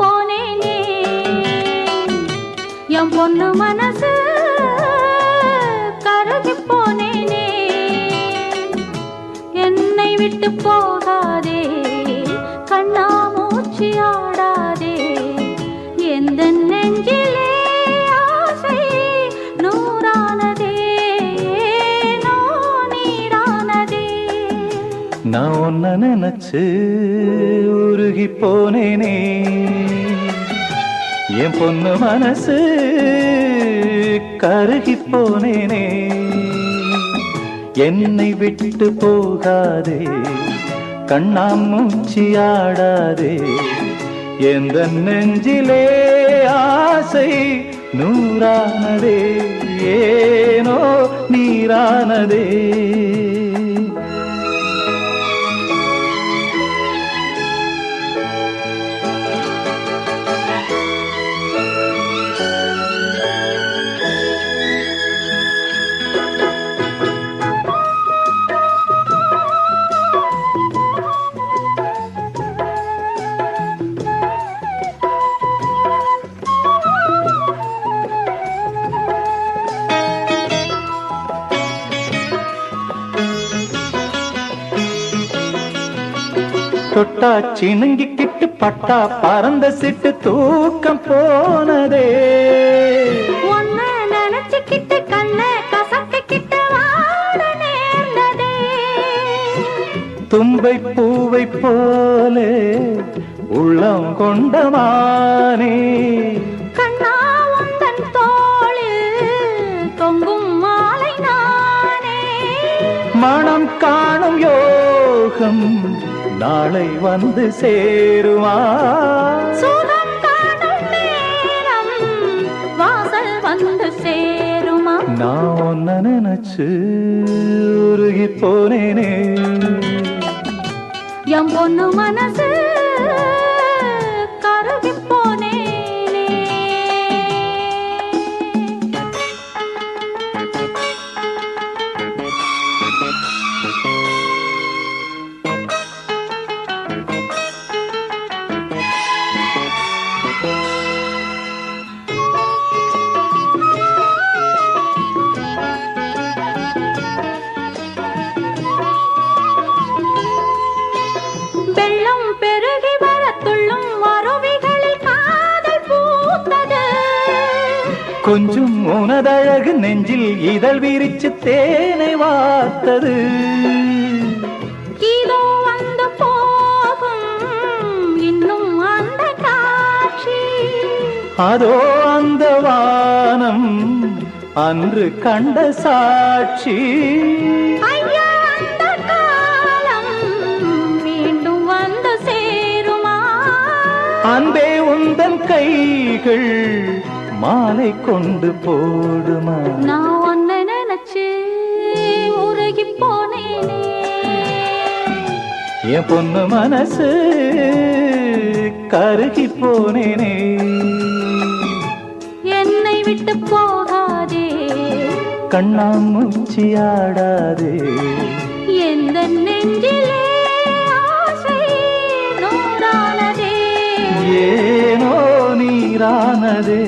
போனேனே. என் பொண்ணு மனசு கருதி போனேனே. என்னை விட்டு போகாதே கண்ணா மூச்சி ஆடாதே. எந்த நெஞ்சே நான் ஒன்ன நினைச்சு உருகி போனேனே. என் பொண்ணு மனசு கருகி போனேனே. என்னை விட்டு போகாதே கண்ணாமூச்சி ஆடாதே. எந்த நெஞ்சிலே ஆசை நூறானதே ஏனோ நீரானதே. தொட்டா சினுங்கிக்கிட்டு பட்டா பறந்த சிட்டு தூக்கம் போனதே. நினைச்சுக்கிட்டு கண்ண கசக்கிக்கிட்டு தும்பை பூவை போலே உள்ளம் கொண்டமானே மனம் காணும் யோகம் நாளை வந்து சேருமா? வாசல் வந்து சேருமா? நான் ஒன்ன நினைச்சு உருகி போனேனே. என் பொண்ணு மனசு கொஞ்சம் உனதழகு நெஞ்சில் இதழ் விரிச்சு தேனை வார்த்தது. இதோ வந்து போகும் இன்னும் அந்த காட்சி. அதோ அந்த வானம் அன்று கண்ட சாட்சி. அன்பே உந்தன் கைகள் மாலை கொண்டு போடுமா? நான் ஒன்ன நினைச்சு உருகி போனேனே. என் பொண்ணு மனசு கருகி போனேனே. என்னை விட்டு போகாதே. கண்ணாமூச்சி ஆடாதே. எந்த நெஞ்சிலே ஆசை நூறானதே ஏனோ உயிரானதே